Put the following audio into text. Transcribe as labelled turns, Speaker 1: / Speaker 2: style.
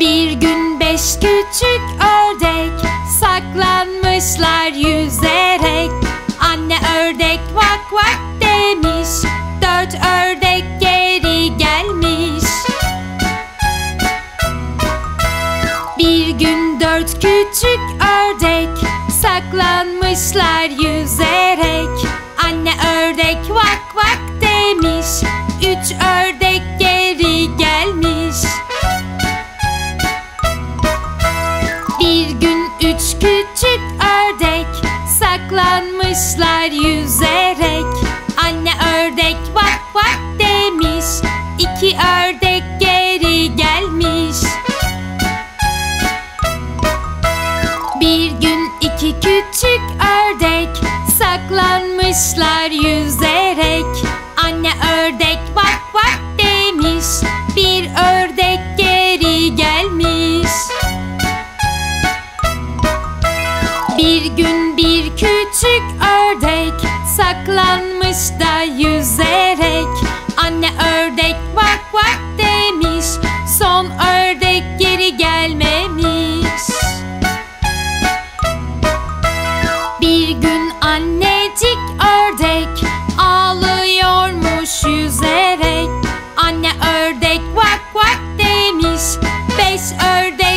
Speaker 1: Bir gün beş küçük ördek saklanmışlar yüzerek. Anne ördek vak vak demiş Dört ördek geri gelmiş. Bir gün dört küçük ördek saklanmışlar yüzerek. Anne ördek vak vak demiş Üç ördek gün üç küçük ördek Saklanmışlar yüzerek. Anne ördek vak vak demiş İki ördek geri gelmiş. Bir gün iki küçük ördek Saklanmışlar yüzerek. Anne ördek vak vak Bir küçük ördek saklanmış da yüzerek. Anne ördek vak vak demiş Son ördek geri gelmemiş. Bir gün annecik ördek ağlıyormuş yüzerek. Anne ördek vak vak demiş Beş ördek